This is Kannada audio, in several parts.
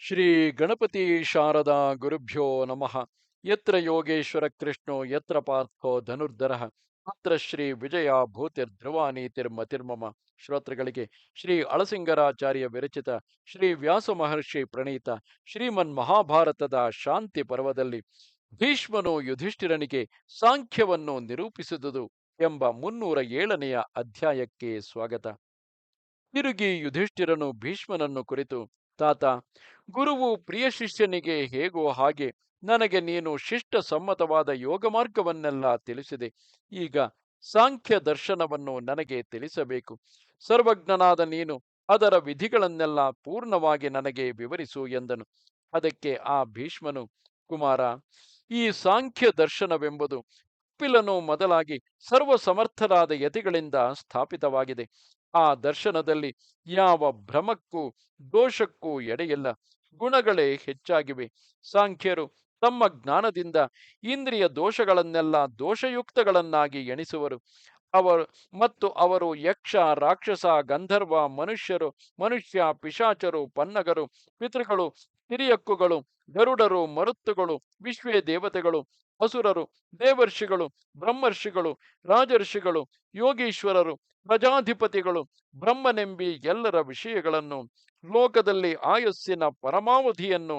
ಶ್ರೀ ಗಣಪತಿ ಶಾರದಾ ಗುರುಭ್ಯೋ ನಮಃ. ಯತ್ರ ಯೋಗೇಶ್ವರ ಕೃಷ್ಣೋ, ಯತ್ರ ಪಾರ್ಥೋ ಧನುರ್ಧರ. ಅತ್ರ ಶ್ರೀ ವಿಜಯ ತಿರ್ಮಮ ಶ್ರೋತೃಗಳಿಗೆ ಶ್ರೀ ಅಳಸಿಂಗರಾಚಾರ್ಯ ವಿರಚಿತ ಶ್ರೀ ವ್ಯಾಸ ಮಹರ್ಷಿ ಪ್ರಣೀತ ಶ್ರೀಮನ್ ಮಹಾಭಾರತದ ಶಾಂತಿ ಪರ್ವದಲ್ಲಿ ಭೀಷ್ಮನು ಯುಧಿಷ್ಠಿರನಿಗೆ ಸಾಂಖ್ಯವನ್ನು ನಿರೂಪಿಸಿದುದು ಎಂಬ ಮುನ್ನೂರ ಏಳನೆಯ ಅಧ್ಯಾಯಕ್ಕೆ ಸ್ವಾಗತ. ತಿರುಗಿ ಯುಧಿಷ್ಠಿರನು ಭೀಷ್ಮನನ್ನು ಕುರಿತು ತಾತ, ಗುರುವು ಪ್ರಿಯ ಶಿಷ್ಯನಿಗೆ ಹೇಗೋ ಹಾಗೆ ನನಗೆ ನೀನು ಶಿಷ್ಟ ಸಮ್ಮತವಾದ ಯೋಗ ಮಾರ್ಗವನ್ನೆಲ್ಲ ತಿಳಿಸಿದೆ. ಈಗ ಸಾಂಖ್ಯ ದರ್ಶನವನ್ನು ನನಗೆ ತಿಳಿಸಬೇಕು. ಸರ್ವಜ್ಞನಾದ ನೀನು ಅದರ ವಿಧಿಗಳನ್ನೆಲ್ಲ ಪೂರ್ಣವಾಗಿ ನನಗೆ ವಿವರಿಸು ಎಂದನು. ಅದಕ್ಕೆ ಆ ಭೀಷ್ಮನು, ಕುಮಾರ, ಈ ಸಾಂಖ್ಯ ದರ್ಶನವೆಂಬುದು ಕಪಿಲನು ಮೊದಲಾಗಿ ಸರ್ವ ಸಮರ್ಥರಾದ ಯತಿಗಳಿಂದ ಸ್ಥಾಪಿತವಾಗಿದೆ. ಆ ದರ್ಶನದಲ್ಲಿ ಯಾವ ಭ್ರಮಕ್ಕೂ ದೋಷಕ್ಕೂ ಎಡೆಯಿಲ್ಲ. ಗುಣಗಳೇ ಹೆಚ್ಚಾಗಿವೆ. ಸಾಂಖ್ಯರು ತಮ್ಮ ಜ್ಞಾನದಿಂದ ಇಂದ್ರಿಯ ದೋಷಗಳನ್ನೆಲ್ಲ ದೋಷಯುಕ್ತಗಳನ್ನಾಗಿ ಎಣಿಸುವರು. ಅವರು ಮತ್ತು ಅವರು ಯಕ್ಷ, ರಾಕ್ಷಸ, ಗಂಧರ್ವ, ಮನುಷ್ಯರು, ಮನುಷ್ಯ, ಪಿಶಾಚರು, ಪನ್ನಗರು, ಪಿತೃಗಳು ಹಿರಿಯಕ್ಕುಗಳು ಗರುಡರು, ಮರುತ್ತುಗಳು ವಿಶ್ವೇ ದೇವತೆಗಳು ಅಸುರರು, ದೇವರ್ಷಿಗಳು, ಬ್ರಹ್ಮರ್ಷಿಗಳು, ರಾಜರ್ಷಿಗಳು, ಯೋಗೀಶ್ವರರು, ಪ್ರಜಾಧಿಪತಿಗಳು, ಬ್ರಹ್ಮನೆಂಬಿ ಎಲ್ಲರ ವಿಷಯಗಳನ್ನು, ಲೋಕದಲ್ಲಿ ಆಯಸ್ಸಿನ ಪರಮಾವಧಿಯನ್ನು,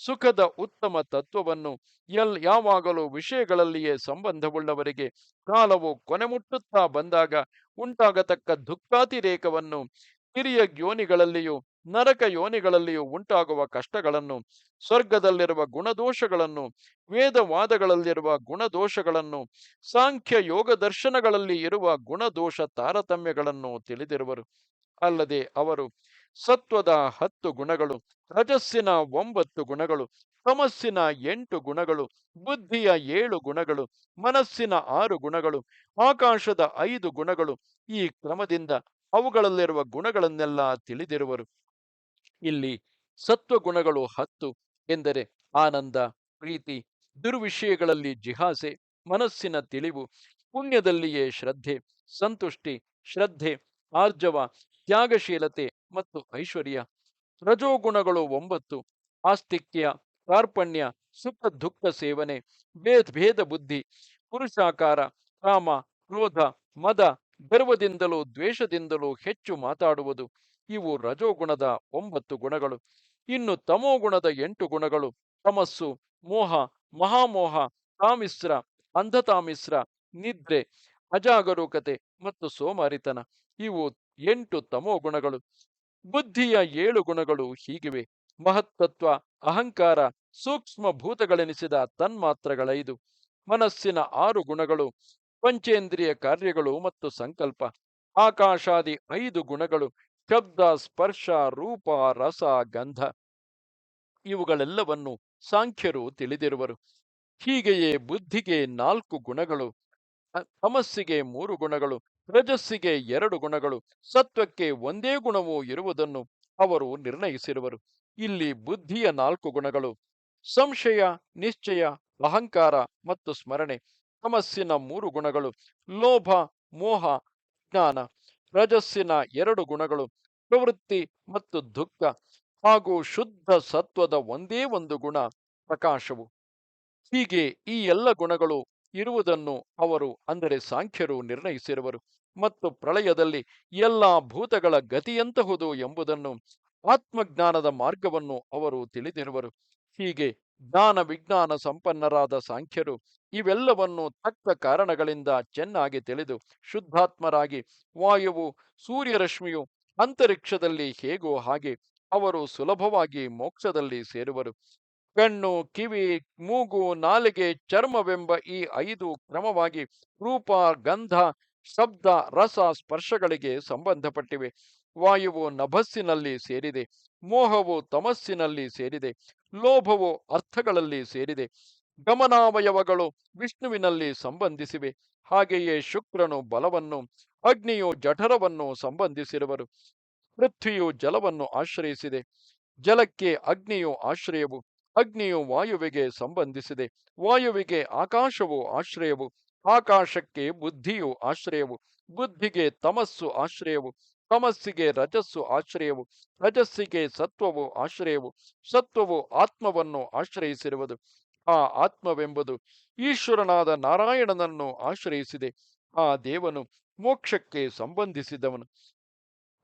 ಸುಖದ ಉತ್ತಮ ತತ್ವವನ್ನು, ಎಲ್ ಯಾವಾಗಲೂ ವಿಷಯಗಳಲ್ಲಿಯೇ ಸಂಬಂಧವುಳ್ಳವರಿಗೆ ಕಾಲವು ಕೊನೆ ಮುಟ್ಟುತ್ತಾ ಬಂದಾಗ ಉಂಟಾಗತಕ್ಕ ದುಃಖಾತಿರೇಕವನ್ನು ಹಿರಿಯ ಯೋನಿಗಳಲ್ಲಿಯೂ ನರಕ ಯೋನಿಗಳಲ್ಲಿಯೂ ಉಂಟಾಗುವ ಕಷ್ಟಗಳನ್ನು, ಸ್ವರ್ಗದಲ್ಲಿರುವ ಗುಣದೋಷಗಳನ್ನು, ವೇದವಾದಗಳಲ್ಲಿರುವ ಗುಣದೋಷಗಳನ್ನು, ಸಾಂಖ್ಯ ಯೋಗ ದರ್ಶನಗಳಲ್ಲಿ ಇರುವ ಗುಣದೋಷ ತಾರತಮ್ಯಗಳನ್ನು ತಿಳಿದಿರುವರು. ಅಲ್ಲದೆ ಅವರು ಸತ್ವದ ಹತ್ತು ಗುಣಗಳು, ರಜಸ್ಸಿನ ಒಂಬತ್ತು ಗುಣಗಳು, ತಮಸ್ಸಿನ ಎಂಟು ಗುಣಗಳು, ಬುದ್ಧಿಯ ಏಳು ಗುಣಗಳು, ಮನಸ್ಸಿನ ಆರು ಗುಣಗಳು, ಆಕಾಶದ ಐದು ಗುಣಗಳು ಈ ಕ್ರಮದಿಂದ ಅವುಗಳಲ್ಲಿರುವ ಗುಣಗಳನ್ನೆಲ್ಲ ತಿಳಿದಿರುವರು. ಇಲ್ಲಿ ಸತ್ವಗುಣಗಳು ಹತ್ತು ಎಂದರೆ ಆನಂದ, ಪ್ರೀತಿ, ದುರ್ವಿಷಯಗಳಲ್ಲಿ ಜಿಹಾಸೆ, ಮನಸ್ಸಿನ ತಿಳಿವು, ಪುಣ್ಯದಲ್ಲಿಯೇ ಶ್ರದ್ಧೆ, ಸಂತುಷ್ಟಿ, ಶ್ರದ್ಧೆ, ಆರ್ಜವ, ತ್ಯಾಗಶೀಲತೆ ಮತ್ತು ಐಶ್ವರ್ಯ. ರಜೋಗುಣಗಳು ಒಂಬತ್ತು, ಆಸ್ತಿಕ್ಯ ಕಾರ್ಪಣ್ಯ ಸುಖ ದುಃಖ ಸೇವನೆ ಭೇದ ಭೇದ ಬುದ್ಧಿ, ಪುರುಷಾಕಾರ, ಕಾಮ, ಕ್ರೋಧ, ಮದ, ಗರ್ವದಿಂದಲೂ ದ್ವೇಷದಿಂದಲೂ ಹೆಚ್ಚು ಮಾತಾಡುವುದು. ಇವು ರಜೋಗುಣದ ಒಂಬತ್ತು ಗುಣಗಳು. ಇನ್ನು ತಮೋಗುಣದ ಎಂಟು ಗುಣಗಳು. ತಮಸ್ಸು, ಮೋಹ, ಮಹಾಮೋಹ, ತಾಮಿಸ್ರ, ಅಂಧತಾಮಿಸ್ರ, ನಿದ್ರೆ, ಅಜಾಗರೂಕತೆ ಮತ್ತು ಸೋಮಾರಿತನ. ಇವು ಎಂಟು ತಮೋ ಗುಣಗಳು ಬುದ್ಧಿಯ ಏಳು ಗುಣಗಳು ಹೀಗಿವೆ. ಮಹತ್ತತ್ವ ಅಹಂಕಾರ, ಸೂಕ್ಷ್ಮ ಭೂತಗಳೆನಿಸಿದ ತನ್ಮಾತ್ರಗಳೈದು. ಮನಸ್ಸಿನ ಆರು ಗುಣಗಳು. ಪಂಚೇಂದ್ರಿಯ ಕಾರ್ಯಗಳು ಮತ್ತು ಸಂಕಲ್ಪ. ಆಕಾಶಾದಿ ಐದು ಗುಣಗಳು. ಶಬ್ದ, ಸ್ಪರ್ಶ, ರೂಪ, ರಸ, ಗಂಧ ಇವುಗಳೆಲ್ಲವನ್ನು ಸಾಂಖ್ಯರು ತಿಳಿದಿರುವರು. ಹೀಗೆಯೇ ಬುದ್ಧಿಗೆ ನಾಲ್ಕು ಗುಣಗಳು ತಮಸ್ಸಿಗೆ ಮೂರು ಗುಣಗಳು, ರಜಸ್ಸಿಗೆ ಎರಡು ಗುಣಗಳು, ಸತ್ವಕ್ಕೆ ಒಂದೇ ಗುಣವೂ ಇರುವುದನ್ನು ಅವರು ನಿರ್ಣಯಿಸಿರುವರು. ಇಲ್ಲಿ ಬುದ್ಧಿಯ ನಾಲ್ಕು ಗುಣಗಳು, ಸಂಶಯ, ನಿಶ್ಚಯ, ಅಹಂಕಾರ ಮತ್ತು ಸ್ಮರಣೆ. ತಮಸ್ಸಿನ ಮೂರು ಗುಣಗಳು, ಲೋಭ, ಮೋಹ, ಜ್ಞಾನ. ರಜಸ್ಸಿನ ಎರಡು ಗುಣಗಳು, ಪ್ರವೃತ್ತಿ ಮತ್ತು ದುಃಖ ಹಾಗೂ ಶುದ್ಧ ಸತ್ವದ ಒಂದೇ ಒಂದು ಗುಣ ಪ್ರಕಾಶವು. ಹೀಗೆ ಈ ಎಲ್ಲ ಗುಣಗಳು ಇರುವುದನ್ನು ಅವರು, ಅಂದರೆ ಸಾಂಖ್ಯರು ನಿರ್ಣಯಿಸಿರುವರು ಮತ್ತು ಪ್ರಳಯದಲ್ಲಿ ಎಲ್ಲ ಭೂತಗಳ ಗತಿಯಂತಹುದು ಎಂಬುದನ್ನು ಆತ್ಮಜ್ಞಾನದ ಮಾರ್ಗವನ್ನು ಅವರು ತಿಳಿದಿರುವರು. ಹೀಗೆ ಜ್ಞಾನ ವಿಜ್ಞಾನ ಸಂಪನ್ನರಾದ ಸಾಂಖ್ಯರು ಇವೆಲ್ಲವನ್ನು ತಕ್ಕ ಕಾರಣಗಳಿಂದ ಚೆನ್ನಾಗಿ ತಿಳಿದು ಶುದ್ಧಾತ್ಮರಾಗಿ ವಾಯುವು, ಸೂರ್ಯರಶ್ಮಿಯು ಅಂತರಿಕ್ಷದಲ್ಲಿ ಹೇಗೋ ಹಾಗೆ ಅವರು ಸುಲಭವಾಗಿ ಮೋಕ್ಷದಲ್ಲಿ ಸೇರುವರು. ಕಣ್ಣು, ಕಿವಿ, ಮೂಗು, ನಾಲಿಗೆ, ಚರ್ಮವೆಂಬ ಈ ಐದು ಕ್ರಮವಾಗಿ ರೂಪ, ಗಂಧ, ಶಬ್ದ, ರಸ, ಸ್ಪರ್ಶಗಳಿಗೆ ಸಂಬಂಧಪಟ್ಟಿವೆ. ವಾಯುವು ನಭಸ್ಸಿನಲ್ಲಿ ಸೇರಿದೆ, ಮೋಹವು ತಮಸ್ಸಿನಲ್ಲಿ ಸೇರಿದೆ, ಲೋಭವು ಅರ್ಥಗಳಲ್ಲಿ ಸೇರಿದೆ, ಗಮನಾವಯವಗಳು ವಿಷ್ಣುವಿನಲ್ಲಿ ಸಂಬಂಧಿಸಿವೆ. ಹಾಗೆಯೇ ಶುಕ್ರನು ಬಲವನ್ನು, ಅಗ್ನಿಯು ಜಠರವನ್ನು ಸಂಬಂಧಿಸಿರುವರು, ಪೃಥ್ವಿಯು ಜಲವನ್ನು ಆಶ್ರಯಿಸಿದೆ, ಜಲಕ್ಕೆ ಅಗ್ನಿಯು ಆಶ್ರಯವು, ಅಗ್ನಿಯು ವಾಯುವಿಗೆ ಸಂಬಂಧಿಸಿದೆ, ವಾಯುವಿಗೆ ಆಕಾಶವು ಆಶ್ರಯವು, ಆಕಾಶಕ್ಕೆ ಬುದ್ಧಿಯು ಆಶ್ರಯವು, ಬುದ್ಧಿಗೆ ತಮಸ್ಸು ಆಶ್ರಯವು ತಮಸ್ಸಿಗೆ ರಜಸ್ಸು ಆಶ್ರಯವು, ರಜಸ್ಸಿಗೆ ಸತ್ವವು ಆಶ್ರಯವು, ಸತ್ವವು ಆತ್ಮವನ್ನು ಆಶ್ರಯಿಸಿರುವುದು. ಆ ಆತ್ಮವೆಂಬುದು ಈಶ್ವರನಾದ ನಾರಾಯಣನನ್ನು ಆಶ್ರಯಿಸಿದೆ. ಆ ದೇವನು ಮೋಕ್ಷಕ್ಕೆ ಸಂಬಂಧಿಸಿದವನು.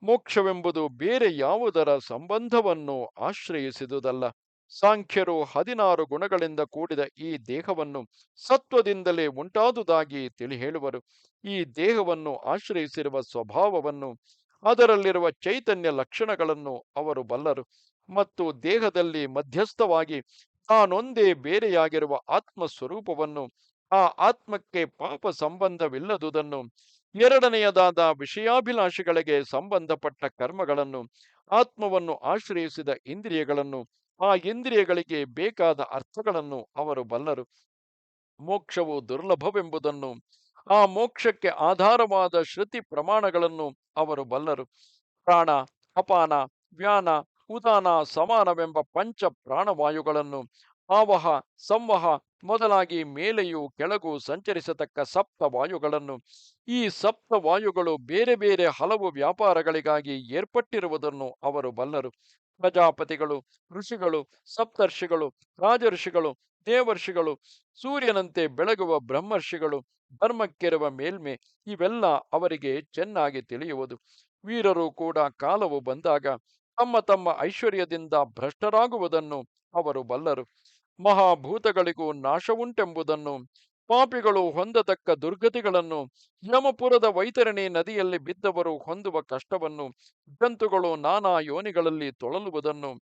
ಮೋಕ್ಷವೆಂಬುದು ಬೇರೆ ಯಾವುದರ ಸಂಬಂಧವನ್ನು ಆಶ್ರಯಿಸಿದುದಲ್ಲ. ಸಾಂಖ್ಯರು ಹದಿನಾರು ಗುಣಗಳಿಂದ ಕೂಡಿದ ಈ ದೇಹವನ್ನು ಸತ್ವದಿಂದಲೇ ಉಂಟಾದುದಾಗಿ ತಿಳಿ ಹೇಳುವರು ಈ ದೇಹವನ್ನು ಆಶ್ರಯಿಸಿರುವ ಸ್ವಭಾವವನ್ನು ಅದರಲ್ಲಿರುವ ಚೈತನ್ಯ ಲಕ್ಷಣಗಳನ್ನು ಅವರು ಬಲ್ಲರು ಮತ್ತು ದೇಹದಲ್ಲಿ ಮಧ್ಯಸ್ಥವಾಗಿ ತಾನೊಂದೇ ಬೇರೆಯಾಗಿರುವ ಆತ್ಮ ಸ್ವರೂಪವನ್ನು ಆ ಆತ್ಮಕ್ಕೆ ಪಾಪ ಸಂಬಂಧವಿಲ್ಲದುದನ್ನು, ಎರಡನೆಯದಾದ ವಿಷಯಾಭಿಲಾಷೆಗಳಿಗೆ ಸಂಬಂಧಪಟ್ಟ ಕರ್ಮಗಳನ್ನು, ಆತ್ಮವನ್ನು ಆಶ್ರಯಿಸಿದ ಇಂದ್ರಿಯಗಳನ್ನು, ಆ ಇಂದ್ರಿಯಗಳಿಗೆ ಬೇಕಾದ ಅರ್ಥಗಳನ್ನು ಅವರು ಬಲ್ಲರು. ಮೋಕ್ಷವು ದುರ್ಲಭವೆಂಬುದನ್ನು, ಆ ಮೋಕ್ಷಕ್ಕೆ ಆಧಾರವಾದ ಶ್ರುತಿ ಪ್ರಮಾಣಗಳನ್ನು ಅವರು ಬಲ್ಲರು. ಪ್ರಾಣ, ಅಪಾನ ವ್ಯಾನ ಉದಾನ, ಸಮಾನವೆಂಬ ಪಂಚ ಪ್ರಾಣವಾಯುಗಳನ್ನು ಆವಹ, ಸಂವಹ ಮೊದಲಾಗಿ ಮೇಲೆಯೂ ಕೆಳಗೂ ಸಂಚರಿಸತಕ್ಕ ಸಪ್ತ ವಾಯುಗಳನ್ನು. ಈ ಸಪ್ತ ವಾಯುಗಳು ಬೇರೆ ಬೇರೆ ಹಲವು ವ್ಯಾಪಾರಗಳಿಗಾಗಿ ಏರ್ಪಟ್ಟಿರುವುದನ್ನು ಅವರು ಬಲ್ಲರು. ಪ್ರಜಾಪತಿಗಳು, ಋಷಿಗಳು, ಸಪ್ತರ್ಷಿಗಳು, ರಾಜಋಷಿಗಳು ದೇವರ್ಷಿಗಳು, ಸೂರ್ಯನಂತೆ ಬೆಳಗುವ ಬ್ರಹ್ಮರ್ಷಿಗಳು, ಧರ್ಮಕ್ಕೆರುವ ಮೇಲ್ಮೆ, ಇವೆಲ್ಲ ಅವರಿಗೆ ಚೆನ್ನಾಗಿ ತಿಳಿಯುವುದು. ವೀರರು ಕೂಡ ಕಾಲವು ಬಂದಾಗ ತಮ್ಮ ತಮ್ಮ ಐಶ್ವರ್ಯದಿಂದ ಭ್ರಷ್ಟರಾಗುವುದನ್ನು ಅವರು ಬಲ್ಲರು. ಮಹಾಭೂತಗಳಿಗೂ ನಾಶವುಂಟೆಂಬುದನ್ನು, ಪಾಪಿಗಳು ಹೊಂದತಕ್ಕ ದುರ್ಗತಿಗಳನ್ನು, ಯಮಪುರದ ವೈತರಣಿ ನದಿಯಲ್ಲಿ ಬಿದ್ದವರು ಹೊಂದುವ ಕಷ್ಟವನ್ನು, ಜಂತುಗಳು ನಾನಾ ಯೋನಿಗಳಲ್ಲಿ ತೊಳಲುವುದನ್ನು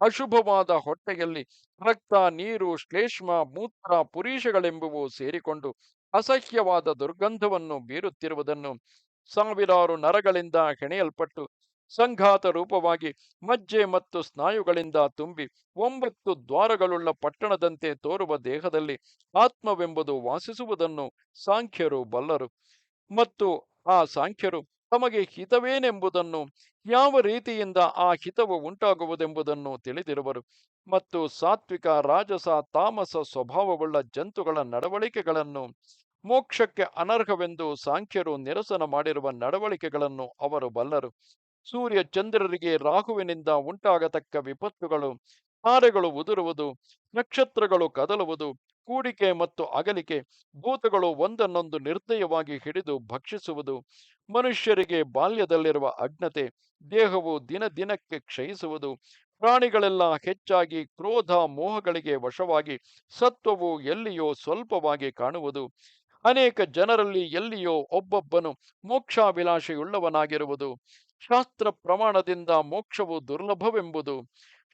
ಅಶುಭವಾದ ಹೊಟ್ಟೆಯಲ್ಲಿ ರಕ್ತ, ನೀರು, ಶ್ಲೇಷ್ಮ, ಮೂತ್ರ, ಪುರೀಷಗಳೆಂಬುವು ಸೇರಿಕೊಂಡು ಅಸಹ್ಯವಾದ ದುರ್ಗಂಧವನ್ನು ಬೀರುತ್ತಿರುವುದನ್ನು ಸಾವಿರಾರು ನರಗಳಿಂದ ಹೆಣೆಯಲ್ಪಟ್ಟು ಸಂಘಾತ ರೂಪವಾಗಿ ಮಜ್ಜೆ ಮತ್ತು ಸ್ನಾಯುಗಳಿಂದ ತುಂಬಿ ಒಂಬತ್ತು ದ್ವಾರಗಳುಳ್ಳ ಪಟ್ಟಣದಂತೆ ತೋರುವ ದೇಹದಲ್ಲಿ ಆತ್ಮವೆಂಬುದು ವಾಸಿಸುವುದನ್ನು ಸಾಂಖ್ಯರು ಬಲ್ಲರು. ಮತ್ತು ಆ ಸಾಂಖ್ಯರು ತಮಗೆ ಹಿತವೇನೆಂಬುದನ್ನು, ಯಾವ ರೀತಿಯಿಂದ ಆ ಹಿತವು ಉಂಟಾಗುವುದೆಂಬುದನ್ನು ತಿಳಿದಿರುವರು. ಮತ್ತು ಸಾತ್ವಿಕ, ರಾಜಸ, ತಾಮಸ ಸ್ವಭಾವವುಳ್ಳ ಜಂತುಗಳ ನಡವಳಿಕೆಗಳನ್ನು, ಮೋಕ್ಷಕ್ಕೆ ಅನರ್ಹವೆಂದು ಸಾಂಖ್ಯರು ನಿರಸನ ಮಾಡಿರುವ ನಡವಳಿಕೆಗಳನ್ನು ಅವರು ಬಲ್ಲರು. ಸೂರ್ಯ ಚಂದ್ರರಿಗೆ ರಾಹುವಿನಿಂದ ಉಂಟಾಗತಕ್ಕ ವಿಪತ್ತುಗಳು ತಾರೆಗಳು ಉದುರುವುದು, ನಕ್ಷತ್ರಗಳು ಕದಲುವುದು, ಕೂಡಿಕೆ ಮತ್ತು ಅಗಲಿಕೆ, ಭೂತಗಳು ಒಂದನ್ನೊಂದು ನಿರ್ದಯವಾಗಿ ಹಿಡಿದು ಭಕ್ಷಿಸುವುದು, ಮನುಷ್ಯರಿಗೆ ಬಾಲ್ಯದಲ್ಲಿರುವ ಅಜ್ಞತೆ, ದೇಹವು ದಿನ ದಿನಕ್ಕೆ ಕ್ಷಯಿಸುವುದು, ಪ್ರಾಣಿಗಳೆಲ್ಲ ಹೆಚ್ಚಾಗಿ ಕ್ರೋಧ ಮೋಹಗಳಿಗೆ ವಶವಾಗಿ ಸತ್ವವು ಎಲ್ಲಿಯೋ ಸ್ವಲ್ಪವಾಗಿ ಕಾಣುವುದು, ಅನೇಕ ಜನರಲ್ಲಿ ಎಲ್ಲಿಯೋ ಒಬ್ಬೊಬ್ಬನು ಮೋಕ್ಷಾಭಿಲಾಷೆಯುಳ್ಳವನಾಗಿರುವುದು, ಶಾಸ್ತ್ರ ಪ್ರಮಾಣದಿಂದ ಮೋಕ್ಷವು ದುರ್ಲಭವೆಂಬುದು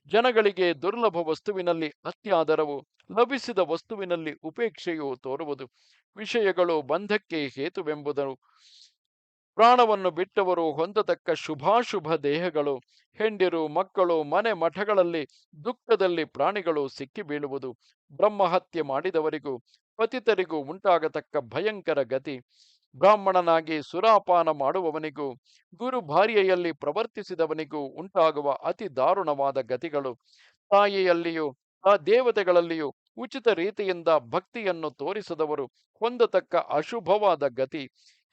ಜನಗಳಿಗೆ ದುರ್ಲಭ ವಸ್ತುವಿನಲ್ಲಿ ಅತ್ಯಾದರವು ಲಭಿಸಿದ ವಸ್ತುವಿನಲ್ಲಿ ಉಪೇಕ್ಷೆಯು ತೋರುವುದು. ವಿಷಯಗಳು ಬಂಧಕ್ಕೆ ಹೇತುವೆಂಬುದು. ಪ್ರಾಣವನ್ನು ಬಿಟ್ಟವರು ಹೊಂದತಕ್ಕ ಶುಭಾಶುಭ ದೇಹಗಳು. ಹೆಂಡಿರು, ಮಕ್ಕಳು, ಮನೆ ಮಠಗಳಲ್ಲಿ ದುಃಖದಲ್ಲಿ ಪ್ರಾಣಿಗಳು ಸಿಕ್ಕಿ ಬೀಳುವುದು ಬ್ರಹ್ಮಹತ್ಯೆ ಮಾಡಿದವರಿಗೂ, ಪತಿತರಿಗೂ ಉಂಟಾಗತಕ್ಕ ಭಯಂಕರ ಗತಿ. ಬ್ರಾಹ್ಮಣನಾಗಿ ಸುರಾಪಾನ ಮಾಡುವವನಿಗೂ, ಗುರು ಭಾರ್ಯೆಯಲ್ಲಿ ಪ್ರವರ್ತಿಸಿದವನಿಗೂ ಉಂಟಾಗುವ ಅತಿ ದಾರುಣವಾದ ಗತಿಗಳು. ತಾಯಿಯಲ್ಲಿಯೂ, ಆ ದೇವತೆಗಳಲ್ಲಿಯೂ ಉಚಿತ ರೀತಿಯಿಂದ ಭಕ್ತಿಯನ್ನು ತೋರಿಸದವರು ಹೊಂದತಕ್ಕ ಅಶುಭವಾದ ಗತಿ.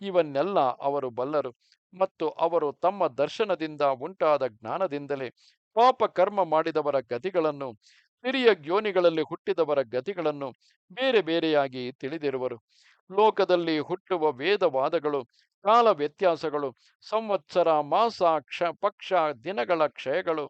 ಇವನ್ನೆಲ್ಲ ಅವರು ಬಲ್ಲರು. ಮತ್ತು ಅವರು ತಮ್ಮ ದರ್ಶನದಿಂದ ಉಂಟಾದ ಜ್ಞಾನದಿಂದಲೇ ಪಾಪ ಕರ್ಮ ಮಾಡಿದವರ ಗತಿಗಳನ್ನು, ಹಿರಿಯ ಜ್ಯೋನಿಗಳಲ್ಲಿ ಹುಟ್ಟಿದವರ ಗತಿಗಳನ್ನು ಬೇರೆ ಬೇರೆಯಾಗಿ ತಿಳಿದಿರುವರು. ಲೋಕದಲ್ಲಿ ಹುಟ್ಟುವ ವೇದವಾದಗಳು, ಕಾಲ ವ್ಯತ್ಯಾಸಗಳು, ಸಂವತ್ಸರ ಮಾಸ ಕ್ಷ ಪಕ್ಷ, ದಿನಗಳ ಕ್ಷಯಗಳು,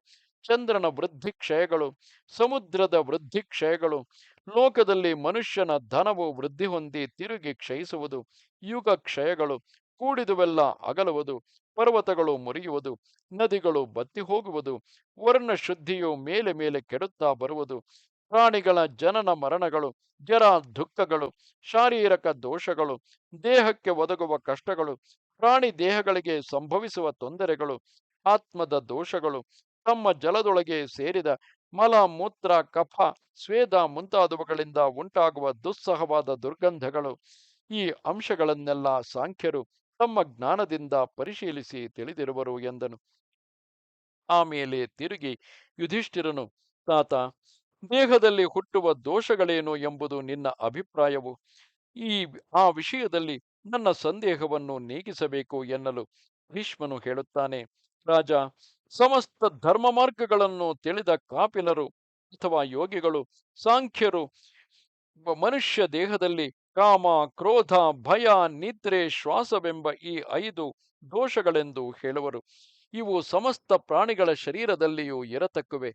ಚಂದ್ರನ ವೃದ್ಧಿ ಕ್ಷಯಗಳು, ಸಮುದ್ರದ ವೃದ್ಧಿ ಕ್ಷಯಗಳು, ಲೋಕದಲ್ಲಿ ಮನುಷ್ಯನ ಧನವು ವೃದ್ಧಿ ಹೊಂದಿ ತಿರುಗಿ ಕ್ಷಯಿಸುವುದು, ಯುಗ ಕ್ಷಯಗಳು, ಕೂಡಿದುವೆಲ್ಲ ಅಗಲುವುದು, ಪರ್ವತಗಳು ಮುರಿಯುವುದು, ನದಿಗಳು ಬತ್ತಿ ಹೋಗುವುದು ವರ್ಣ ಶುದ್ಧಿಯು ಮೇಲೆ ಮೇಲೆ ಕೆಡುತ್ತಾ ಬರುವುದು ಪ್ರಾಣಿಗಳ ಜನನ ಮರಣಗಳು ಜರ ದುಃಖಗಳು, ಶಾರೀರಕ ದೋಷಗಳು, ದೇಹಕ್ಕೆ ಒದಗುವ ಕಷ್ಟಗಳು, ಪ್ರಾಣಿ ದೇಹಗಳಿಗೆ ಸಂಭವಿಸುವ ತೊಂದರೆಗಳು, ಆತ್ಮದ ದೋಷಗಳು, ತಮ್ಮ ಜಲದೊಳಗೆ ಸೇರಿದ ಮಲ, ಮೂತ್ರ, ಕಫ, ಸ್ವೇದ ಮುಂತಾದವುಗಳಿಂದ ಉಂಟಾಗುವ ದುಸ್ಸಹವಾದ ದುರ್ಗಂಧಗಳು. ಈ ಅಂಶಗಳನ್ನೆಲ್ಲ ಸಾಂಖ್ಯರು ತಮ್ಮ ಜ್ಞಾನದಿಂದ ಪರಿಶೀಲಿಸಿ ತಿಳಿದಿರುವರು ಎಂದನು. ಆಮೇಲೆ ತಿರುಗಿ ಯುಧಿಷ್ಠಿರನು, ತಾತ ದೇಹದಲ್ಲಿ ಹುಟ್ಟುವ ದೋಷಗಳೇನು ಎಂಬುದು ನಿನ್ನ ಅಭಿಪ್ರಾಯವು. ಈ ಆ ವಿಷಯದಲ್ಲಿ ನನ್ನ ಸಂದೇಹವನ್ನು ನೀಗಿಸಬೇಕು ಎನ್ನಲು ಭೀಷ್ಮನು ಹೇಳುತ್ತಾನೆ. ರಾಜ, ಸಮಸ್ತ ಧರ್ಮ ಮಾರ್ಗಗಳನ್ನು ತಿಳಿದ ಕಾಪಿಲರು ಅಥವಾ ಯೋಗಿಗಳು, ಸಾಂಖ್ಯರು ಮನುಷ್ಯ ದೇಹದಲ್ಲಿ ಕಾಮ, ಕ್ರೋಧ, ಭಯ, ನಿದ್ರೆ, ಶ್ವಾಸವೆಂಬ ಈ ಐದು ದೋಷಗಳೆಂದು ಹೇಳುವರು. ಇವು ಸಮಸ್ತ ಪ್ರಾಣಿಗಳ ಶರೀರದಲ್ಲಿಯೂ ಇರತಕ್ಕುವೆ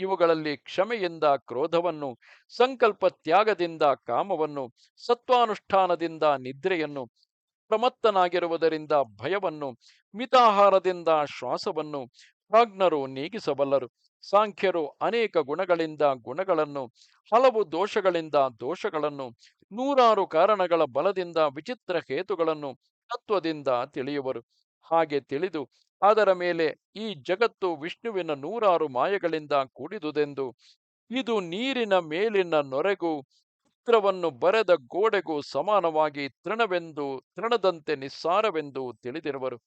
ಇವುಗಳಲ್ಲಿ ಕ್ಷಮೆಯಿಂದ, ಕ್ರೋಧವನ್ನು, ಸಂಕಲ್ಪ ತ್ಯಾಗದಿಂದ, ಕಾಮವನ್ನು, ಸತ್ವಾನುಷ್ಠಾನದಿಂದ, ನಿದ್ರೆಯನ್ನು, ಪ್ರಮತ್ತನಾಗಿರುವುದರಿಂದ ಭಯವನ್ನು, ಮಿತಾಹಾರದಿಂದ ಶ್ವಾಸವನ್ನು ಪ್ರಾಜ್ಞರು ನೀಗಿಸಬಲ್ಲರು. ಸಾಂಖ್ಯರು ಅನೇಕ ಗುಣಗಳಿಂದ ಗುಣಗಳನ್ನು, ಹಲವು ದೋಷಗಳಿಂದ ದೋಷಗಳನ್ನು, ನೂರಾರು ಕಾರಣಗಳ ಬಲದಿಂದ ವಿಚಿತ್ರ ಹೇತುಗಳನ್ನು ತತ್ವದಿಂದ ತಿಳಿಯುವರು. ಹಾಗೆ ತಿಳಿದು, ಅದರ ಮೇಲೆ ಈ ಜಗತ್ತು ವಿಷ್ಣುವಿನ ನೂರಾರು ಮಾಯಗಳಿಂದ ಕೂಡಿದುದೆಂದು, ಇದು ನೀರಿನ ಮೇಲಿನ ನೊರೆಗೂ ಚಿತ್ರವನ್ನು ಬರೆದ ಗೋಡೆಗೂ ಸಮಾನವಾಗಿ ತೃಣವೆಂದು, ತೃಣದಂತೆ ನಿಸ್ಸಾರವೆಂದು ತಿಳಿದಿರುವರು.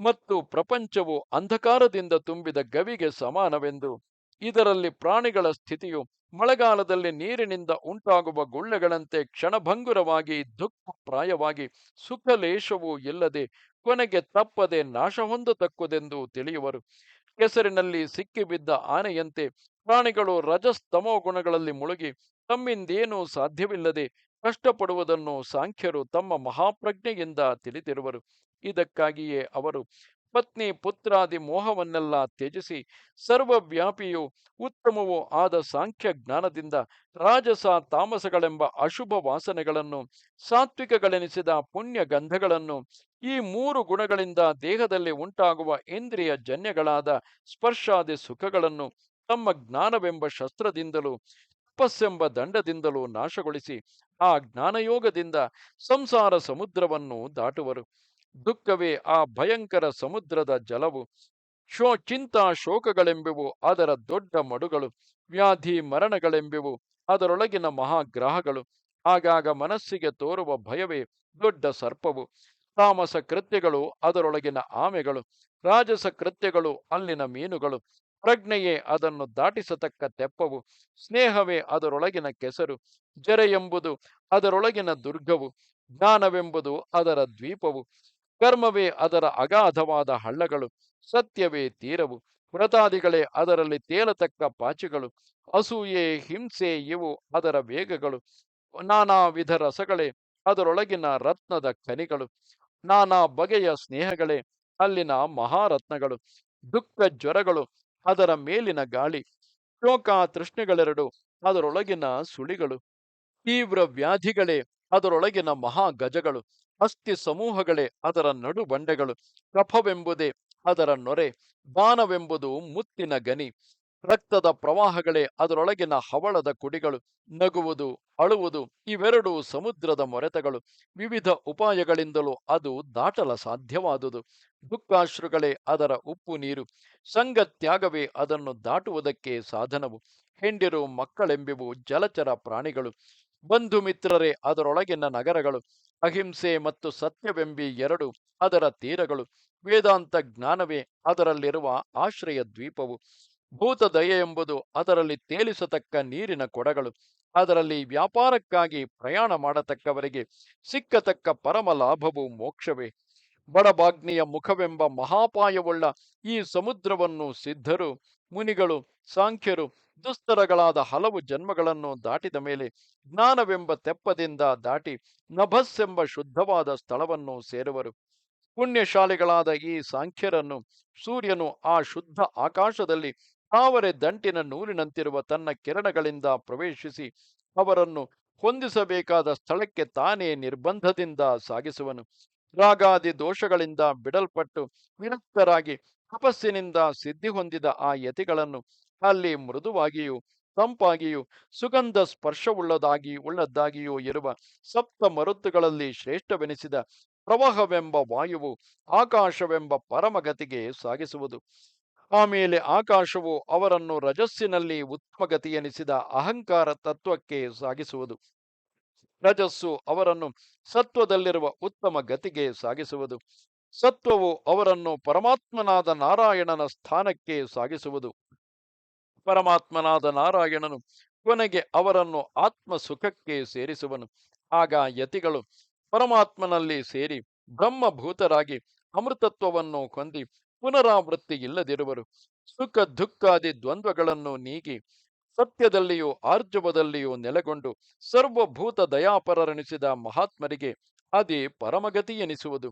ಮತ್ತು ಪ್ರಪಂಚವು ಅಂಧಕಾರದಿಂದ ತುಂಬಿದ ಗವಿಗೆ ಸಮಾನವೆಂದು, ಇದರಲ್ಲಿ ಪ್ರಾಣಿಗಳ ಸ್ಥಿತಿಯು ಮಳೆಗಾಲದಲ್ಲಿ ನೀರಿನಿಂದ ಉಂಟಾಗುವ ಗುಳ್ಳೆಗಳಂತೆ ಕ್ಷಣಭಂಗುರವಾಗಿ, ದುಃಖಪ್ರಾಯವಾಗಿ, ಸುಖಲೇಶವೂ ಇಲ್ಲದೆ ಕೊನೆಗೆ ತಪ್ಪದೆ ನಾಶ ಹೊಂದತಕ್ಕುದೆಂದು ತಿಳಿಯುವರು. ಕೆಸರಿನಲ್ಲಿ ಸಿಕ್ಕಿಬಿದ್ದ ಆನೆಯಂತೆ ಪ್ರಾಣಿಗಳು ರಜಸ್ತಮೋ ಗುಣಗಳಲ್ಲಿ ಮುಳುಗಿ ತಮ್ಮಿಂದೇನೂ ಸಾಧ್ಯವಿಲ್ಲದೆ ಕಷ್ಟಪಡುವುದನ್ನು ಸಾಂಖ್ಯರು ತಮ್ಮ ಮಹಾಪ್ರಜ್ಞೆಯಿಂದ ತಿಳಿದಿರುವರು. ಇದಕ್ಕಾಗಿಯೇ ಅವರು ಪತ್ನಿ ಪುತ್ರಾದಿ ಮೋಹವನ್ನೆಲ್ಲ ತ್ಯಜಿಸಿ, ಸರ್ವವ್ಯಾಪಿಯೂ ಉತ್ತಮವೂ ಆದ ಸಾಂಖ್ಯ ಜ್ಞಾನದಿಂದ ರಾಜಸ ತಾಮಸಗಳೆಂಬ ಅಶುಭ ವಾಸನೆಗಳನ್ನು, ಸಾತ್ವಿಕಗಳೆನಿಸಿದ ಪುಣ್ಯ ಗಂಧಗಳನ್ನು ಈ ಮೂರು ಗುಣಗಳಿಂದ ದೇಹದಲ್ಲಿ ಉಂಟಾಗುವ ಇಂದ್ರಿಯ ಜನ್ಯಗಳಾದ ಸ್ಪರ್ಶಾದಿ ಸುಖಗಳನ್ನು ತಮ್ಮ ಜ್ಞಾನವೆಂಬ ಶಸ್ತ್ರದಿಂದಲೂ, ತಪಸ್ಸೆಂಬ ದಂಡದಿಂದಲೂ ನಾಶಗೊಳಿಸಿ ಆ ಜ್ಞಾನಯೋಗದಿಂದ ಸಂಸಾರ ಸಮುದ್ರವನ್ನು ದಾಟುವರು. ದುಃಖವೇ ಆ ಭಯಂಕರ ಸಮುದ್ರದ ಜಲವು? ಶೋ ಚಿಂತಾ ಶೋಕಗಳೆಂಬೆವು ಅದರ ದೊಡ್ಡ ಮಡುಗಳು. ವ್ಯಾಧಿ ಮರಣಗಳೆಂಬೆವು ಅದರೊಳಗಿನ ಮಹಾಗ್ರಹಗಳು. ಆಗಾಗ ಮನಸ್ಸಿಗೆ ತೋರುವ ಭಯವೇ ದೊಡ್ಡ ಸರ್ಪವು. ತಾಮಸ ಕೃತ್ಯಗಳು ಅದರೊಳಗಿನ ಆಮೆಗಳು. ರಾಜಸ ಕೃತ್ಯಗಳು ಅಲ್ಲಿನ ಮೀನುಗಳು. ಪ್ರಜ್ಞೆಯೇ ಅದನ್ನು ದಾಟಿಸತಕ್ಕ ತೆಪ್ಪವು. ಸ್ನೇಹವೇ ಅದರೊಳಗಿನ ಕೆಸರು. ಜರೆ ಎಂಬುದು ಅದರೊಳಗಿನ ದುರ್ಗವು. ಜ್ಞಾನವೆಂಬುದು ಅದರ ದ್ವೀಪವು. ಕರ್ಮವೇ ಅದರ ಅಗಾಧವಾದ ಹಳ್ಳಗಳು, ಸತ್ಯವೇ ತೀರವು. ವ್ರತಾದಿಗಳೇ ಅದರಲ್ಲಿ ತೇಲತಕ್ಕ ಪಾಚಿಗಳು. ಅಸೂಯೆ, ಹಿಂಸೆ ಇವು ಅದರ ವೇಗಗಳು. ನಾನಾ ವಿಧ ರಸಗಳೇ ಅದರೊಳಗಿನ ರತ್ನದ ಖನಿಗಳು. ನಾನಾ ಬಗೆಯ ಸ್ನೇಹಗಳೇ ಅಲ್ಲಿನ ಮಹಾರತ್ನಗಳು. ದುಃಖ ಜ್ವರಗಳು ಅದರ ಮೇಲಿನ ಗಾಳಿ. ಶೋಕ ತೃಷ್ಣೆಗಳೆರಡು ಅದರೊಳಗಿನ ಸುಳಿಗಳು. ತೀವ್ರ ವ್ಯಾಧಿಗಳೇ ಅದರೊಳಗಿನ ಮಹಾಗಜಗಳು. ಅಸ್ಥಿ ಸಮೂಹಗಳೇ, ಅದರ ನಡು ಬಂಡೆಗಳು. ಕಫವೆಂಬುದೇ ಅದರ ನೊರೆ, ಬಾನವೆಂಬುದು ಮುತ್ತಿನ ಗನಿ. ರಕ್ತದ ಪ್ರವಾಹಗಳೇ, ಅದರೊಳಗಿನ ಹವಳದ ಕುಡಿಗಳು. ನಗುವುದು, ಅಳುವುದು, ಇವೆರಡೂ ಸಮುದ್ರದ ಮೊರೆತಗಳು. ವಿವಿಧ ಉಪಾಯಗಳಿಂದಲೂ ಅದು ದಾಟಲ ಸಾಧ್ಯವಾದುದು. ದುಃಖಾಶ್ರುಗಳೇ, ಅದರ ಉಪ್ಪು ನೀರು. ಸಂಗತ್ಯಾಗವೇ ಅದನ್ನು ದಾಟುವುದಕ್ಕೆ ಸಾಧನವು. ಹೆಂಡಿರು ಮಕ್ಕಳೆಂಬಿವು ಜಲಚರ ಪ್ರಾಣಿಗಳು. ಬಂಧು ಮಿತ್ರರೇ, ಅದರೊಳಗಿನ ನಗರಗಳು. ಅಹಿಂಸೆ ಮತ್ತು ಸತ್ಯವೆಂಬಿ ಎರಡು ಅದರ ತೀರಗಳು. ವೇದಾಂತ ಜ್ಞಾನವೇ ಅದರಲ್ಲಿರುವ ಆಶ್ರಯ ದ್ವೀಪವು. ಭೂತದಯ ಎಂಬುದು ಅದರಲ್ಲಿ ತೇಲಿಸತಕ್ಕ ನೀರಿನ ಕೊಡಗಳು. ಅದರಲ್ಲಿ ವ್ಯಾಪಾರಕ್ಕಾಗಿ ಪ್ರಯಾಣ ಮಾಡತಕ್ಕವರಿಗೆ ಸಿಕ್ಕತಕ್ಕ ಪರಮ ಲಾಭವು ಮೋಕ್ಷವೇ. ಬಡಬಾಗ್ನಿಯ ಮುಖವೆಂಬ ಮಹಾಪಾಯವುಳ್ಳ ಈ ಸಮುದ್ರವನ್ನು ಸಿದ್ಧರು, ಮುನಿಗಳು, ಸಾಂಖ್ಯರು ದುಸ್ತರಗಳಾದ ಹಲವು ಜನ್ಮಗಳನ್ನು ದಾಟಿದ ಮೇಲೆ ಜ್ಞಾನವೆಂಬ ತೆಪ್ಪದಿಂದ ದಾಟಿ ನಭಸ್ ಎಂಬ ಶುದ್ಧವಾದ ಸ್ಥಳವನ್ನು ಸೇರುವರು. ಪುಣ್ಯಶಾಲಿಗಳಾದ ಈ ಸಾಂಖ್ಯರನ್ನು ಸೂರ್ಯನು ಆ ಶುದ್ಧ ಆಕಾಶದಲ್ಲಿ ತಾವರೆ ದಂಟಿನ ನೂಲಿನಂತಿರುವ ತನ್ನ ಕಿರಣಗಳಿಂದ ಪ್ರವೇಶಿಸಿ ಅವರನ್ನು ಹೊಂದಿಸಬೇಕಾದ ಸ್ಥಳಕ್ಕೆ ತಾನೇ ನಿರ್ಬಂಧದಿಂದ ಸಾಗಿಸುವನು. ರಾಗಾದಿ ದೋಷಗಳಿಂದ ಬಿಡಲ್ಪಟ್ಟು ವಿರಕ್ತರಾಗಿ ತಪಸ್ಸಿನಿಂದ ಸಿದ್ಧಿ ಹೊಂದಿದ ಆ ಯತಿಗಳನ್ನು ಅಲ್ಲಿ ಮೃದುವಾಗಿಯೂ, ತಂಪಾಗಿಯೂ, ಸುಗಂಧ ಸ್ಪರ್ಶವುಳ್ಳದಾಗಿ, ಉಳ್ಳದ್ದಾಗಿಯೂ ಇರುವ ಸಪ್ತ ಮರುತ್ತುಗಳಲ್ಲಿ ಶ್ರೇಷ್ಠವೆನಿಸಿದ ಪ್ರವಾಹವೆಂಬ ವಾಯುವು ಆಕಾಶವೆಂಬ ಪರಮಗತಿಗೆ ಸಾಗಿಸುವುದು. ಆಮೇಲೆ ಆಕಾಶವು ಅವರನ್ನು ರಜಸ್ಸಿನಲ್ಲಿ ಉತ್ತಮಗತಿಯೆನಿಸಿದ ಅಹಂಕಾರ ತತ್ವಕ್ಕೆ ಸಾಗಿಸುವುದು. ರಜಸ್ಸು ಅವರನ್ನು ಸತ್ವದಲ್ಲಿರುವ ಉತ್ತಮ ಗತಿಗೆ ಸಾಗಿಸುವುದು. ಸತ್ವವು ಅವರನ್ನು ಪರಮಾತ್ಮನಾದ ನಾರಾಯಣನ ಸ್ಥಾನಕ್ಕೆ ಸಾಗಿಸುವುದು. ಪರಮಾತ್ಮನಾದ ನಾರಾಯಣನು ಕೊನೆಗೆ ಅವರನ್ನು ಆತ್ಮ ಸುಖಕ್ಕೆ ಸೇರಿಸುವನು. ಆಗ ಯತಿಗಳು ಪರಮಾತ್ಮನಲ್ಲಿ ಸೇರಿ ಬ್ರಹ್ಮಭೂತರಾಗಿ ಅಮೃತತ್ವವನ್ನು ಹೊಂದಿ ಪುನರಾವೃತ್ತಿ ಇಲ್ಲದಿರುವರು. ಸುಖ, ದುಃಖಾದಿ ದ್ವಂದ್ವಗಳನ್ನು ನೀಗಿ ಸತ್ಯದಲ್ಲಿಯೂ ಆರ್ಜವದಲ್ಲಿಯೂ ನೆಲೆಗೊಂಡು ಸರ್ವಭೂತ ದಯಾಪರರೆನಿಸಿದ ಮಹಾತ್ಮರಿಗೆ ಅದೇ ಪರಮಗತಿ ಎನಿಸುವುದು.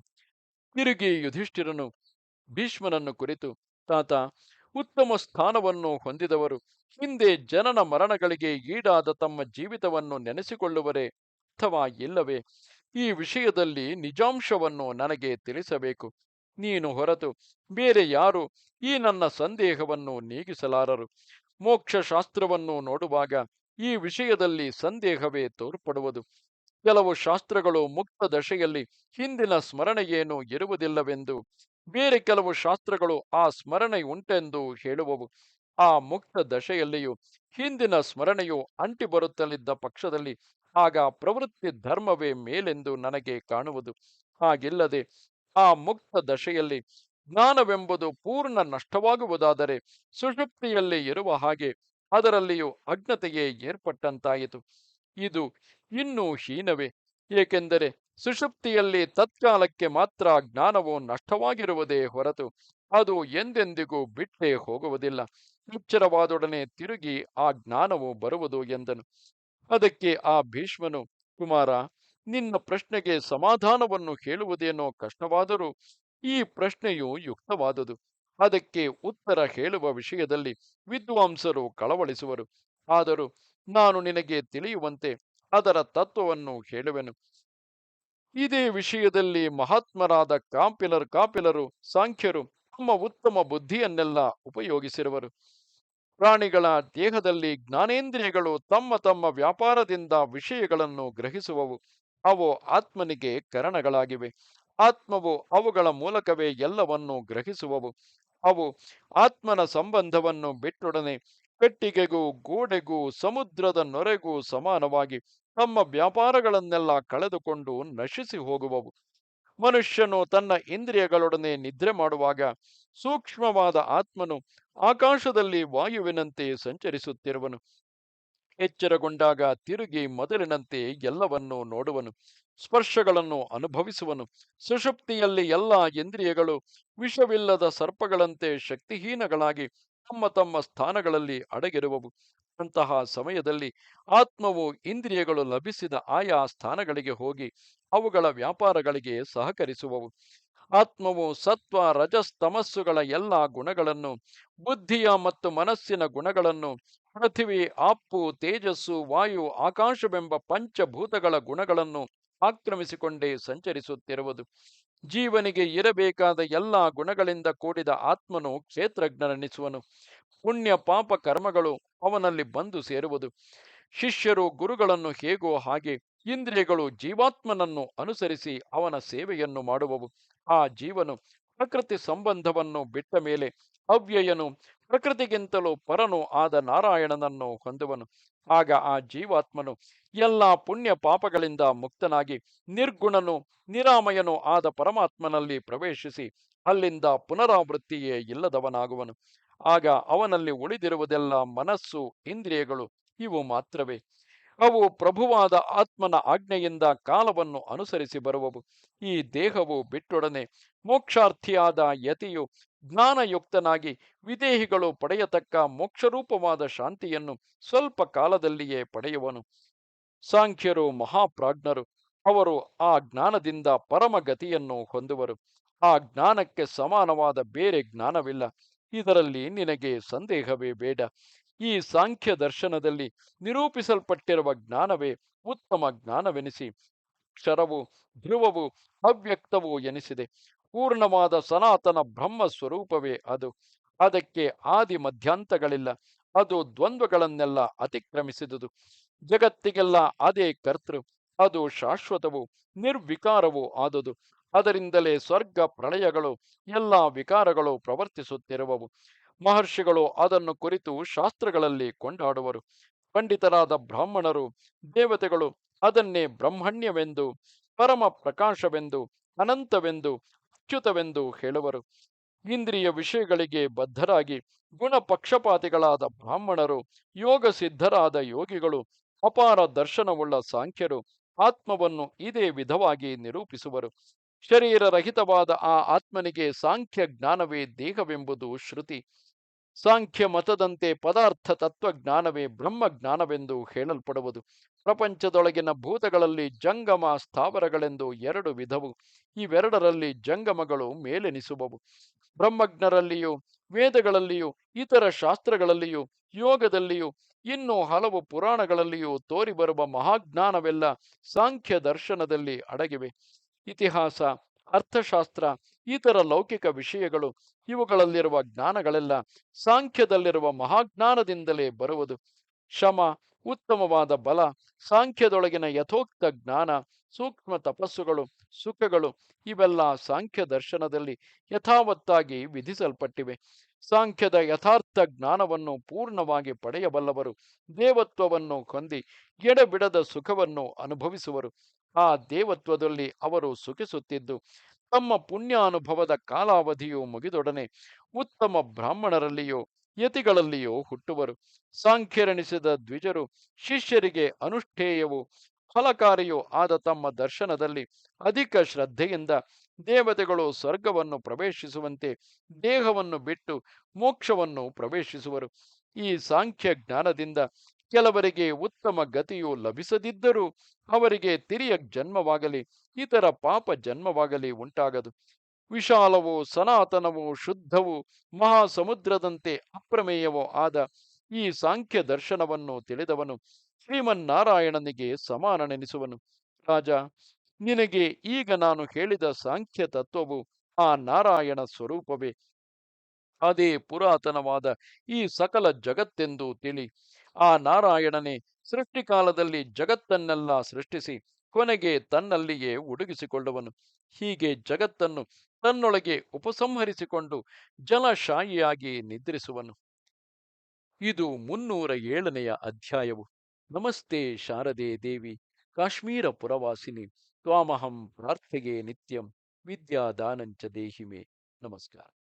ತಿರುಗಿ ಯುಧಿಷ್ಠಿರನು ಭೀಷ್ಮನನ್ನು ಕುರಿತು, ತಾತ ಉತ್ತಮ ಸ್ಥಾನವನ್ನು ಹೊಂದಿದವರು. ಹಿಂದೆ ಜನನ ಮರಣಗಳಿಗೆ ಈಡಾದ ತಮ್ಮ ಜೀವಿತವನ್ನು ನೆನೆಸಿಕೊಳ್ಳುವರೇ ಅಥವಾ ಇಲ್ಲವೇ? ಈ ವಿಷಯದಲ್ಲಿ ನಿಜಾಂಶವನ್ನು ನನಗೆ ತಿಳಿಸಬೇಕು. ನೀನು ಹೊರತು ಬೇರೆ ಯಾರು ಈ ನನ್ನ ಸಂದೇಹವನ್ನು ನೀಗಿಸಲಾರರು? ಮೋಕ್ಷ ಶಾಸ್ತ್ರವನ್ನು ನೋಡುವಾಗ ಈ ವಿಷಯದಲ್ಲಿ ಸಂದೇಹವೇ ತೋರ್ಪಡುವುದು. ಕೆಲವು ಶಾಸ್ತ್ರಗಳು ಮುಕ್ತ ದಶೆಯಲ್ಲಿ ಹಿಂದಿನ ಸ್ಮರಣೆಯೇನು ಇರುವುದಿಲ್ಲವೆಂದು ಬೇರೆ ಕೆಲವು ಶಾಸ್ತ್ರಗಳು ಆ ಸ್ಮರಣೆ ಉಂಟೆಂದು ಹೇಳುವವು. ಆ ಮುಕ್ತ ದಶೆಯಲ್ಲಿಯೂ, ಹಿಂದಿನ ಸ್ಮರಣೆಯು ಅಂಟಿ ಬರುತ್ತಲಿದ್ದ ಪಕ್ಷದಲ್ಲಿ, ಆಗ ಪ್ರವೃತ್ತಿ ಧರ್ಮವೇ ಮೇಲೆಂದು ನನಗೆ ಕಾಣುವುದು. ಹಾಗಿಲ್ಲದೆ, ಆ ಮುಕ್ತ ದಶೆಯಲ್ಲಿ ಜ್ಞಾನವೆಂಬುದು ಪೂರ್ಣ ನಷ್ಟವಾಗುವುದಾದರೆ, ಸುಷುಪ್ತಿಯಲ್ಲಿ ಇರುವ ಹಾಗೆ ಅದರಲ್ಲಿಯೂ ಅಜ್ಞತೆಯೇ ಏರ್ಪಟ್ಟಂತಾಯಿತು. ಇದು ಇನ್ನೂ ಹೀನವೇ, ಏಕೆಂದರೆ ಸುಷುಪ್ತಿಯಲ್ಲಿ ತತ್ಕಾಲಕ್ಕೆ ಮಾತ್ರ ಜ್ಞಾನವು ನಷ್ಟವಾಗಿರುವುದೇ ಹೊರತು ಅದು ಎಂದೆಂದಿಗೂ ಬಿಟ್ಟೇ ಹೋಗುವುದಿಲ್ಲ. ಎಚ್ಚರವಾದೊಡನೆ ತಿರುಗಿ ಆ ಜ್ಞಾನವು ಬರುವುದು ಎಂದನು. ಅದಕ್ಕೆ ಆ ಭೀಷ್ಮನು, ಕುಮಾರ, ನಿನ್ನ ಪ್ರಶ್ನೆಗೆ ಸಮಾಧಾನವನ್ನು ಹೇಳುವುದೇನೋ ಕಷ್ಟವಾದರೂ ಈ ಪ್ರಶ್ನೆಯು ಯುಕ್ತವಾದುದು. ಅದಕ್ಕೆ ಉತ್ತರ ಹೇಳುವ ವಿಷಯದಲ್ಲಿ ವಿದ್ವಾಂಸರು ಕಳವಳಿಸುವರು. ಆದರೂ ನಾನು ನಿನಗೆ ತಿಳಿಯುವಂತೆ ಅದರ ತತ್ವವನ್ನು ಹೇಳುವೆನು. ಇದೇ ವಿಷಯದಲ್ಲಿ ಮಹಾತ್ಮರಾದ ಕಾಂಪಿಲರ್ ಕಾಪಿಲರು, ಸಾಂಖ್ಯರು ತಮ್ಮ ಉತ್ತಮ ಬುದ್ಧಿಯನ್ನೆಲ್ಲ ಉಪಯೋಗಿಸಿರುವರು. ಪ್ರಾಣಿಗಳ ದೇಹದಲ್ಲಿ ಜ್ಞಾನೇಂದ್ರಿಯಗಳು ತಮ್ಮ ತಮ್ಮ ವ್ಯಾಪಾರದಿಂದ ವಿಷಯಗಳನ್ನು ಗ್ರಹಿಸುವವು. ಅವು ಆತ್ಮನಿಗೆ ಕರಣಗಳಾಗಿವೆ. ಆತ್ಮವು ಅವುಗಳ ಮೂಲಕವೇ ಎಲ್ಲವನ್ನು ಗ್ರಹಿಸುವವು. ಅವು ಆತ್ಮನ ಸಂಬಂಧವನ್ನು ಬಿಟ್ಟೊಡನೆ ಕಟ್ಟಿಗೆಗೂ ಗೋಡೆಗೂ ಸಮುದ್ರದ ನೊರೆಗೂ ಸಮಾನವಾಗಿ ತಮ್ಮ ವ್ಯಾಪಾರಗಳನ್ನೆಲ್ಲ ಕಳೆದುಕೊಂಡು ನಶಿಸಿ ಹೋಗುವವು. ಮನುಷ್ಯನು ತನ್ನ ಇಂದ್ರಿಯಗಳೊಡನೆ ನಿದ್ರೆ ಮಾಡುವಾಗ ಸೂಕ್ಷ್ಮವಾದ ಆತ್ಮನು ಆಕಾಶದಲ್ಲಿ ವಾಯುವಿನಂತೆ ಸಂಚರಿಸುತ್ತಿರುವನು. ಎಚ್ಚರಗೊಂಡಾಗ ತಿರುಗಿ ಮೊದಲಿನಂತೆ ಎಲ್ಲವನ್ನೂ ನೋಡುವನು, ಸ್ಪರ್ಶಗಳನ್ನು ಅನುಭವಿಸುವನು. ಸುಷುಪ್ತಿಯಲ್ಲಿ ಎಲ್ಲ ಇಂದ್ರಿಯಗಳು ವಿಷವಿಲ್ಲದ ಸರ್ಪಗಳಂತೆ ಶಕ್ತಿಹೀನಗಳಾಗಿ ತಮ್ಮ ತಮ್ಮ ಸ್ಥಾನಗಳಲ್ಲಿ ಅಡಗಿರುವವು. ಅಂತಹ ಸಮಯದಲ್ಲಿ ಆತ್ಮವು ಇಂದ್ರಿಯಗಳು ಲಭಿಸಿದ ಆಯಾ ಸ್ಥಾನಗಳಿಗೆ ಹೋಗಿ ಅವುಗಳ ವ್ಯಾಪಾರಗಳಿಗೆ ಸಹಕರಿಸುವವು. ಆತ್ಮವು ಸತ್ವ, ರಜಸ್, ತಮಸ್ಸುಗಳ ಎಲ್ಲ ಗುಣಗಳನ್ನು, ಬುದ್ಧಿಯ ಮತ್ತು ಮನಸ್ಸಿನ ಗುಣಗಳನ್ನು, ಪೃಥಿವಿ ಆಪ್ಪು ತೇಜಸ್ಸು, ವಾಯು, ಆಕಾಶವೆಂಬ ಪಂಚಭೂತಗಳ ಗುಣಗಳನ್ನು ಆಕ್ರಮಿಸಿಕೊಂಡೇ ಸಂಚರಿಸುತ್ತಿರುವುದು. ಜೀವನಿಗೆ ಇರಬೇಕಾದ ಎಲ್ಲ ಗುಣಗಳಿಂದ ಕೂಡಿದ ಆತ್ಮನು ಕ್ಷೇತ್ರಜ್ಞರೆನಿಸುವನು. ಪುಣ್ಯ ಪಾಪ ಕರ್ಮಗಳು ಅವನಲ್ಲಿ ಬಂದು ಸೇರುವುದು. ಶಿಷ್ಯರು ಗುರುಗಳನ್ನು ಹೇಗೋ ಹಾಗೆ ಇಂದ್ರಿಯಗಳು ಜೀವಾತ್ಮನನ್ನು ಅನುಸರಿಸಿ ಅವನ ಸೇವೆಯನ್ನು ಮಾಡುವವು. ಆ ಜೀವನು ಪ್ರಕೃತಿ ಸಂಬಂಧವನ್ನು ಬಿಟ್ಟ ಮೇಲೆ ಅವ್ಯಯನು ಪ್ರಕೃತಿಗಿಂತಲೂ ಪರನು ಆದ ನಾರಾಯಣನನ್ನು ಹೊಂದುವನು. ಆಗ ಆ ಜೀವಾತ್ಮನು ಎಲ್ಲ ಪುಣ್ಯ ಪಾಪಗಳಿಂದ ಮುಕ್ತನಾಗಿ ನಿರ್ಗುಣನು, ನಿರಾಮಯನು ಆದ ಪರಮಾತ್ಮನಲ್ಲಿ ಪ್ರವೇಶಿಸಿ ಅಲ್ಲಿಂದ ಪುನರಾವೃತ್ತಿಯೇ ಇಲ್ಲದವನಾಗುವನು. ಆಗ ಅವನಲ್ಲಿ ಉಳಿದಿರುವುದೆಲ್ಲ ಮನಸ್ಸು, ಇಂದ್ರಿಯಗಳು, ಇವು ಮಾತ್ರವೇ. ಅವು ಪ್ರಭುವಾದ ಆತ್ಮನ ಆಜ್ಞೆಯಿಂದ ಕಾಲವನ್ನು ಅನುಸರಿಸಿ ಬರುವವು. ಈ ದೇಹವು ಬಿಟ್ಟೊಡನೆ ಮೋಕ್ಷಾರ್ಥಿಯಾದ ಯತಿಯು ಜ್ಞಾನಯುಕ್ತನಾಗಿ ವಿದೇಹಿಗಳು ಪಡೆಯತಕ್ಕ ಮೋಕ್ಷರೂಪವಾದ ಶಾಂತಿಯನ್ನು ಸ್ವಲ್ಪ ಕಾಲದಲ್ಲಿಯೇ ಪಡೆಯುವನು. ಸಾಂಖ್ಯರು, ಮಹಾಪ್ರಾಜ್ಞರು, ಅವರು ಆ ಜ್ಞಾನದಿಂದ ಪರಮಗತಿಯನ್ನು ಹೊಂದುವರು. ಆ ಜ್ಞಾನಕ್ಕೆ ಸಮಾನವಾದ ಬೇರೆ ಜ್ಞಾನವಿಲ್ಲ. ಇದರಲ್ಲಿ ನಿನಗೆ ಸಂದೇಹವೇ ಬೇಡ. ಈ ಸಾಂಖ್ಯ ದರ್ಶನದಲ್ಲಿ ನಿರೂಪಿಸಲ್ಪಟ್ಟಿರುವ ಜ್ಞಾನವೇ ಉತ್ತಮ ಜ್ಞಾನವೆನಿಸಿ, ಕ್ಷರವು, ಧ್ರುವವು ಅವ್ಯಕ್ತವೂ ಎನಿಸಿದೆ. ಪೂರ್ಣವಾದ ಸನಾತನ ಬ್ರಹ್ಮ ಸ್ವರೂಪವೇ ಅದು. ಅದಕ್ಕೆ ಆದಿ ಮಧ್ಯಾಂತಗಳಿಲ್ಲ. ಅದು ದ್ವಂದ್ವಗಳನ್ನೆಲ್ಲ ಅತಿಕ್ರಮಿಸಿದುದು. ಜಗತ್ತಿಗೆಲ್ಲ ಅದೇ ಕರ್ತೃ. ಅದು ಶಾಶ್ವತವು, ನಿರ್ವಿಕಾರವೂ ಆದುದು. ಅದರಿಂದಲೇ ಸ್ವರ್ಗ ಪ್ರಳಯಗಳು, ಎಲ್ಲ ವಿಕಾರಗಳು ಪ್ರವರ್ತಿಸುತ್ತಿರುವವು. ಮಹರ್ಷಿಗಳು ಅದನ್ನು ಕುರಿತು ಶಾಸ್ತ್ರಗಳಲ್ಲಿ ಕೊಂಡಾಡುವರು. ಪಂಡಿತರಾದ ಬ್ರಾಹ್ಮಣರು, ದೇವತೆಗಳು ಅದನ್ನೇ ಬ್ರಹ್ಮಣ್ಯವೆಂದು, ಪರಮ ಪ್ರಕಾಶವೆಂದು, ಅನಂತವೆಂದು, ಅಚ್ಯುತವೆಂದು ಹೇಳುವರು. ಇಂದ್ರಿಯ ವಿಷಯಗಳಿಗೆ ಬದ್ಧರಾಗಿ ಗುಣ ಪಕ್ಷಪಾತಿಗಳಾದ ಬ್ರಾಹ್ಮಣರು, ಯೋಗ ಸಿದ್ಧರಾದ ಯೋಗಿಗಳು, ಅಪಾರ ದರ್ಶನವುಳ್ಳ ಸಾಂಖ್ಯರು ಆತ್ಮವನ್ನು ಇದೇ ವಿಧವಾಗಿ ನಿರೂಪಿಸುವರು. ಶರೀರರಹಿತವಾದ ಆ ಆತ್ಮನಿಗೆ ಸಾಂಖ್ಯ ಜ್ಞಾನವೇ ದೇಹವೆಂಬುದು ಶ್ರುತಿ. ಸಾಂಖ್ಯ ಮತದಂತೆ ಪದಾರ್ಥ ತತ್ವಜ್ಞಾನವೇ ಬ್ರಹ್ಮಜ್ಞಾನವೆಂದು ಹೇಳಲ್ಪಡುವುದು. ಪ್ರಪಂಚದೊಳಗಿನ ಭೂತಗಳಲ್ಲಿ ಜಂಗಮ ಸ್ಥಾವರಗಳೆಂದು ಎರಡು ವಿಧವು. ಇವೆರಡರಲ್ಲಿ ಜಂಗಮಗಳು ಮೇಲೆನಿಸುವವು. ಬ್ರಹ್ಮಜ್ಞರಲ್ಲಿಯೂ, ವೇದಗಳಲ್ಲಿಯೂ, ಇತರ ಶಾಸ್ತ್ರಗಳಲ್ಲಿಯೂ, ಯೋಗದಲ್ಲಿಯೂ, ಇನ್ನು ಹಲವು ಪುರಾಣಗಳಲ್ಲಿಯೂ ತೋರಿಬರುವ ಮಹಾಜ್ಞಾನವೆಲ್ಲ ಸಾಂಖ್ಯ ದರ್ಶನದಲ್ಲಿ ಅಡಗಿವೆ. ಇತಿಹಾಸ, ಅರ್ಥಶಾಸ್ತ್ರ, ಇತರ ಲೌಕಿಕ ವಿಷಯಗಳು ಇವುಗಳಲ್ಲಿರುವ ಜ್ಞಾನಗಳೆಲ್ಲ ಸಾಂಖ್ಯದಲ್ಲಿರುವ ಮಹಾಜ್ಞಾನದಿಂದಲೇ ಬರುವುದು. ಶಮ ಉತ್ತಮವಾದ ಬಲ, ಸಾಂಖ್ಯದೊಳಗಿನ ಯಥೋಕ್ತ ಜ್ಞಾನ, ಸೂಕ್ಷ್ಮ ತಪಸ್ಸುಗಳು, ಸುಖಗಳು ಇವೆಲ್ಲ ಸಾಂಖ್ಯ ದರ್ಶನದಲ್ಲಿ ಯಥಾವತ್ತಾಗಿ ವಿಧಿಸಲ್ಪಟ್ಟಿವೆ. ಸಾಂಖ್ಯದ ಯಥಾರ್ಥ ಜ್ಞಾನವನ್ನು ಪೂರ್ಣವಾಗಿ ಪಡೆಯಬಲ್ಲವರು ದೇವತ್ವವನ್ನು ಹೊಂದಿ ಎಡಬಿಡದ ಸುಖವನ್ನು ಅನುಭವಿಸುವರು. ಆ ದೇವತ್ವದಲ್ಲಿ ಅವರು ಸುಖಿಸುತ್ತಿದ್ದು ತಮ್ಮ ಪುಣ್ಯಾನುಭವದ ಕಾಲಾವಧಿಯು ಮುಗಿದೊಡನೆ ಉತ್ತಮ ಬ್ರಾಹ್ಮಣರಲ್ಲಿಯೋ, ಯತಿಗಳಲ್ಲಿಯೋ ಹುಟ್ಟುವರು. ಸಾಂಖ್ಯರೆಣಿಸಿದ ದ್ವಿಜರು ಶಿಷ್ಯರಿಗೆ ಅನುಷ್ಠೇಯವು ಫಲಕಾರಿಯೂ ಆದ ತಮ್ಮ ದರ್ಶನದಲ್ಲಿ ಅಧಿಕ ಶ್ರದ್ಧೆಯಿಂದ ದೇವತೆಗಳು ಸ್ವರ್ಗವನ್ನು ಪ್ರವೇಶಿಸುವಂತೆ ದೇಹವನ್ನು ಬಿಟ್ಟು ಮೋಕ್ಷವನ್ನು ಪ್ರವೇಶಿಸುವರು. ಈ ಸಾಂಖ್ಯ ಜ್ಞಾನದಿಂದ ಕೆಲವರಿಗೆ ಉತ್ತಮ ಗತಿಯು ಲಭಿಸದಿದ್ದರೂ ಅವರಿಗೆ ತಿರಿಯ ಜನ್ಮವಾಗಲಿ, ಇತರ ಪಾಪ ಜನ್ಮವಾಗಲಿ ಉಂಟಾಗದು. ವಿಶಾಲವೋ, ಸನಾತನವೋ, ಶುದ್ಧವೋ, ಮಹಾಸಮುದ್ರದಂತೆ ಅಪ್ರಮೇಯವೋ ಆದ ಈ ಸಾಂಖ್ಯ ದರ್ಶನವನ್ನು ತಿಳಿದವನು ಶ್ರೀಮನ್ನಾರಾಯಣನಿಗೆ ಸಮಾನನೆನಿಸುವನು. ರಾಜ, ನಿನಗೆ ಈಗ ನಾನು ಹೇಳಿದ ಸಾಂಖ್ಯ ತತ್ವವು ಆ ನಾರಾಯಣ ಸ್ವರೂಪವೇ. ಅದೇ ಪುರಾತನವಾದ ಈ ಸಕಲ ಜಗತ್ತೆಂದು ತಿಳಿ. ಆ ನಾರಾಯಣನೇ ಸೃಷ್ಟಿಕಾಲದಲ್ಲಿ ಜಗತ್ತನ್ನೆಲ್ಲ ಸೃಷ್ಟಿಸಿ ಕೊನೆಗೆ ತನ್ನಲ್ಲಿಯೇ ಉಡುಗಿಸಿಕೊಳ್ಳುವನು ಹೀಗೆ ಜಗತ್ತನ್ನು ತನ್ನೊಳಗೆ ಉಪಸಂಹರಿಸಿಕೊಂಡು ಜಲಶಾಯಿಯಾಗಿ ನಿದ್ರಿಸುವನು. ಇದು ಮುನ್ನೂರ ಏಳನೆಯ ಅಧ್ಯಾಯವು. ನಮಸ್ತೆ ಶಾರದೆ ದೇವಿ, ಕಾಶ್ಮೀರ ಪುರವಾಸಿನಿ, ತ್ವಾಮಹಂ ಪ್ರಾರ್ಥೆಗೆ ನಿತ್ಯಂ, ವಿದ್ಯಾದಾನಂಚ ದೇಹಿಮೆ. ನಮಸ್ಕಾರ.